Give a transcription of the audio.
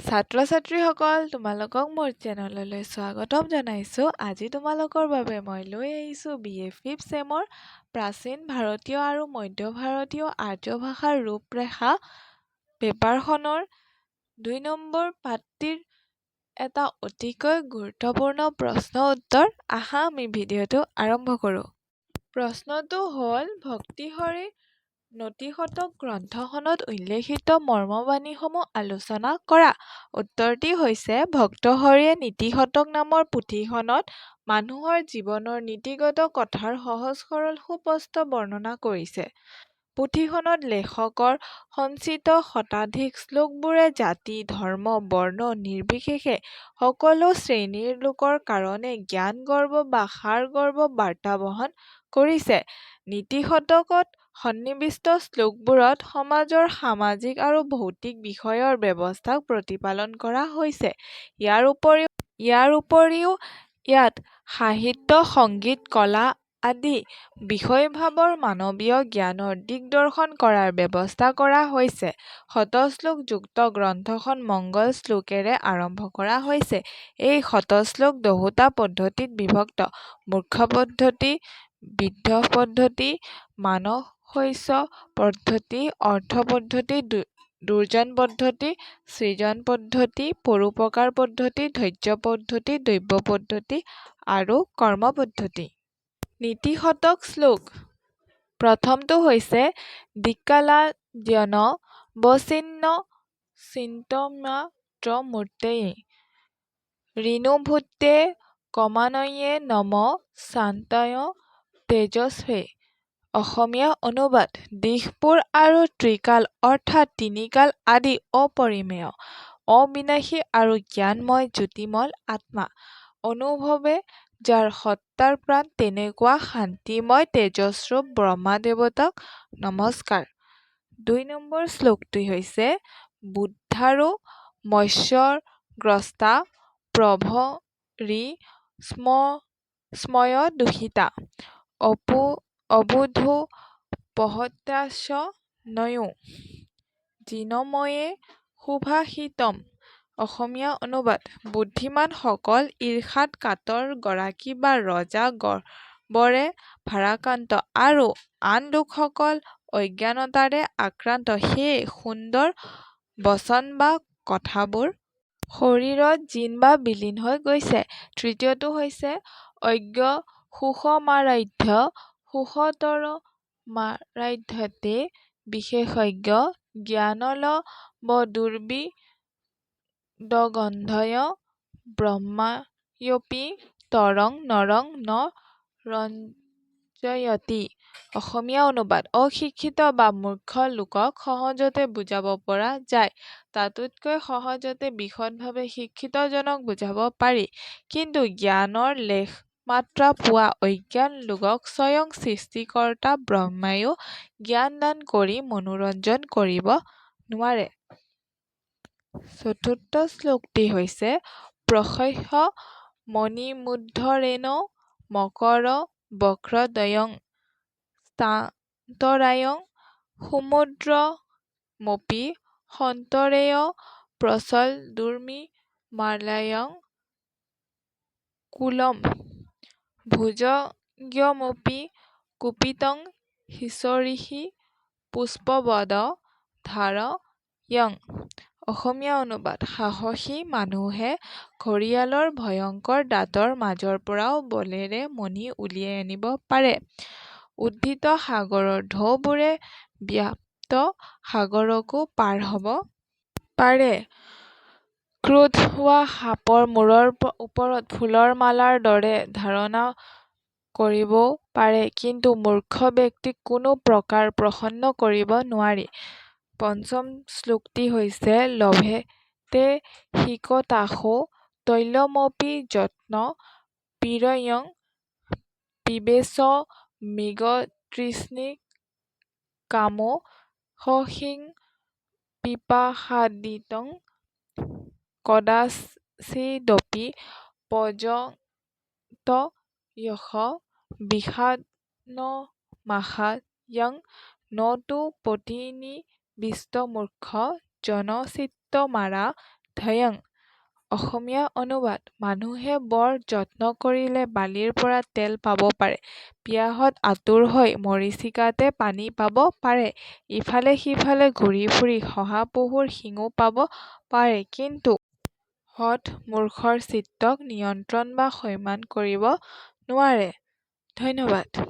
ছাত্ৰ-ছাত্ৰীসকল তোমালোকক মোৰ চেনেললৈ স্বাগতম জনাইছো। আজি তোমালোকৰ বাবে মই লৈ আহিছো বি এ ফিফ্থ চেমৰ প্ৰাচীন ভাৰতীয় আৰু মধ্য ভাৰতীয় আৰ্য ভাষাৰ ৰূপৰেখা। পেপাৰখনৰ দুই নম্বৰ পাঠটিৰ এটা অতিকৈ গুৰুত্বপূৰ্ণ প্ৰশ্ন উত্তৰ। আহা আমি ভিডিঅ'টো আৰম্ভ কৰোঁ। প্ৰশ্নটো হ'ল ভৰ্তৃহৰিৰ নতিশতক গ্ৰন্থখনত উল্লেখিত মৰ্মবাণীসমূহ আলোচনা কৰা। উত্তৰটি হৈছে ভৰ্তৃহৰিয়ে নীতিশতক নামৰ পুথিখনত মানুহৰ জীৱনৰ নীতিগত কথাৰ সহজ-সৰল সুস্পষ্ট বৰ্ণনা কৰিছে। পুথিখনত লেখকৰ সঞ্চিত শতাধিক শ্লোকবোৰে জাতি ধৰ্ম বৰ্ণ নিৰ্বিশেষে সকলো শ্ৰেণীৰ লোকৰ কাৰণে জ্ঞান-গৰ্ভ বা সাৰ-গৰ্ভ বাৰ্তা বহন কৰিছে। নীতিশতকত সন্নিৱিষ্ট শ্লোকবোৰত সমাজৰ সামাজিক আৰু ভৌতিক বিষয়ৰ ব্যৱস্থাক প্ৰতিপালন কৰা হৈছে। ইয়াৰ উপৰিও ইয়াত সাহিত্য সংগীত কলা আদি বিষয়ভাৱৰ মানৱীয় জ্ঞানৰ দিগ্দৰ্শন কৰাৰ ব্যৱস্থা কৰা হৈছে। শতশ্লোক যুক্ত গ্ৰন্থখন মংগল শ্লোকেৰে আৰম্ভ কৰা হৈছে। এই শতশ্লোক দহোটা পদ্ধতিত বিভক্ত। মূৰ্খ পদ্ধতি বিদ্ধ পদ্ধতি মানসৈশ্য পদ্ধতি অৰ্থ পদ্ধতি দুৰ্জন পদ্ধতি সৃজন পদ্ধতি পৰোপকাৰ পদ্ধতি ধৰ্য পদ্ধতি দৈৱ পদ্ধতি আৰু কৰ্ম পদ্ধতি। নীতিশতক শ্লোক। প্ৰথমটো হৈছে দিক্কালাজ্জনবচ্ছিন্ন চিন্তাম্যন্ত্ৰমূৰ্তয়ে ঋণোভূতে ক্ৰমান্বয়ে নম শান্তায় তেজস্বিনে অসমীয়া অনুবাদ দিশপুৰ আৰু ত্ৰিকাল অৰ্থাৎ তিনিকাল আদি অপৰিমেয়। অবিনাশী আৰু জ্ঞানময় জ্যোতিৰ্ময় আত্মা। অনুভৱে যাৰ সত্তাৰ প্ৰাণ তেনেকুৱা শান্তিময় তেজস্বৰূপ ব্ৰহ্মদেৱতাক নমস্কাৰ। দুই নম্বৰ শ্লোকটি হৈছে বুদ্ধাৰো মৎসৰ্গ্ৰস্তা প্ৰভৰী স্ময়দূষিতা অবুধোপহ্লাদস্যন্যো জিনময়ে সুভাষিতম্। অসমীয়া অনুবাদ। বুদ্ধিমানসকল ঈৰ্ষাত কাতৰ গৰাকী বা ৰজা গৰ্বৰে ভাৰাক্ৰান্ত আৰু আন লোকসকল অজ্ঞানতাৰে আক্ৰান্ত। সেয়ে সুন্দৰ বচন বা কথাবোৰ শৰীৰত জিন বা বিলীন হৈ গৈছে। তৃতীয়টো হৈছে অজ্ঞ সুষমাৰাধ্য সুষতৰমাৰাধ্যতে বিশেষজ্ঞ জ্ঞানলব্ধদুৰ্বিদগন্ধয়ে ব্ৰহ্মাপ্যৈ তৰং নৰং ন ৰঞ্জয়তি। অসমীয়া অনুবাদ। অশিক্ষিত বা মূৰ্খ লোকক সহজতে বুজাব পৰা যায়। তাতোকৈ সহজতে বিশদভাৱে শিক্ষিতজনক বুজাব পাৰি। কিন্তু জ্ঞানৰ লেশমাত্ৰা পোৱা অজ্ঞান লোকক স্বয়ং সৃষ্টিকৰ্তা ব্ৰহ্মায়ো জ্ঞানদান কৰি মনোৰঞ্জন কৰিব নোৱাৰে। চতুৰ্থ শ্লোকটি হৈছে প্ৰহস্য মণিমুদ্ধৰেণ মকৰবক্ৰদ্বয়ং স্তান্তৰায়ং সমুদ্ৰমপি সন্তৰেয় প্ৰচলদুৰ্মিমালয়ং কূলম্। ভুজগমপি কুপিতং শিশৰীঃ পুষ্পবৎ ধাৰয়ং অসমীয়া অনুবাদ। সাহসী মানুহে ঘঁৰিয়ালৰ ভয়ংকৰ দাঁতৰ মাজৰ পৰাও বলেৰে মণি উলিয়াই আনিব পাৰে। উদ্ধিত সাগৰৰ ঢৌবোৰে ব্যাপ্ত সাগৰকো পাৰ হব পাৰে। ক্ৰোধ হোৱা সাপৰ মূৰৰ ওপৰত ফুলৰ মালাৰ দৰে ধাৰণ কৰিবও পাৰে কিন্তু মূৰ্খ ব্যক্তিক কোনো প্ৰকাৰ প্ৰসন্ন কৰিব নোৱাৰি। পঞ্চম শ্লোকটি হৈছে লভেতে হিকতাশু তৈলমপি যৎন পীড়য়ং পিবেশমৃগতৃষ্ণিঃ কামো কদাচিদপি পৰ্যন্তয়স্য বিষাদন্মহায়ং ন তু পথিনিবিষ্টমূৰ্খ জনচিত্তমাৰা ধ্যং অসমীয়া অনুবাদ মানুহে বৰ যত্ন কৰিলে বালিৰ পৰা তেল পাব পাৰে পিয়াহত আতুৰ হৈ মৰীচিকাতে পানী পাব পাৰে ইফালে সিফালে ঘূৰি ফুৰি শহাপহুৰ শিঙো পাব পাৰে কিন্তু হথ মূৰ্খৰ চিত্তক নিয়ন্ত্ৰণ বা সংযম কৰিব নোৱাৰে। ধন্যবাদ।